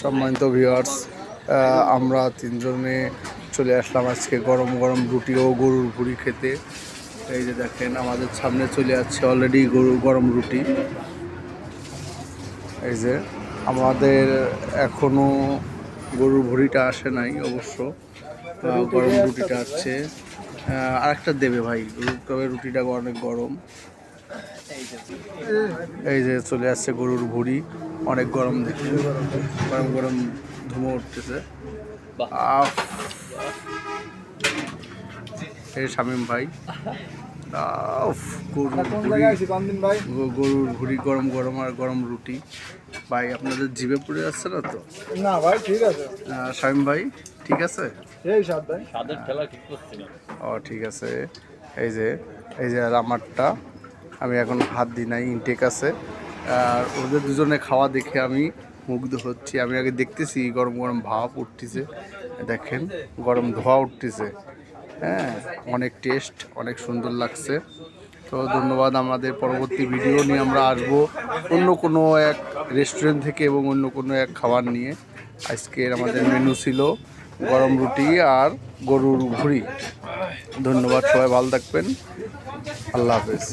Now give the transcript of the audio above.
সম্মানিত ভিউয়ার্স আমরা তিনজনে চলে আসলাম আজকে গরম গরম রুটি ও গরুর ভুড়ি খেতে। এই যে দেখেন, আমাদের সামনে চলে আসছে অলরেডি গরু, গরম রুটি। এই যে আমাদের এখনও গরুর ভুড়িটা আসে নাই অবশ্য গরম রুটিটা আসছে। আরেকটা দেবে ভাই, তবে রুটিটা অনেক গরম। এই যে চলে আসছে গরুর ভুড়ি। অনেক গরম দেখে গরম গরম ধুমো উঠতেছে। এই শামীম ভাই। গরুর ভুড়ি গরম গরম আর গরম রুটি। ভাই আপনাদের জিভে পড়ে যাচ্ছে না তো? না ভাই ঠিক আছে। শামীম ভাই ঠিক আছে? ও ঠিক আছে। এই যে এই যে আর আমারটা আমি এখন হাত দিই নাই ইনটেক আছে। আর ওদের দুজনে খাওয়া দেখে আমি মুগ্ধ হচ্ছি। আমি আগে দেখতেছি গরম গরম ভাপ উঠতেছে, দেখেন, গরম ধোয়া উঠতেছে। হ্যাঁ অনেক টেস্ট অনেক সুন্দর লাগছে। তো ধন্যবাদ আমাদের পরবর্তী ভিডিও নিয়ে আমরা আসব অন্য কোনো এক রেস্টুরেন্ট থেকে এবং অন্য কোনো এক খাবার নিয়ে। আজকের আমাদের মেনু ছিল গরম রুটি আর গরুর ভুড়ি। ধন্যবাদ, সবাই ভালো থাকবেন। আল্লাহ হাফেজ।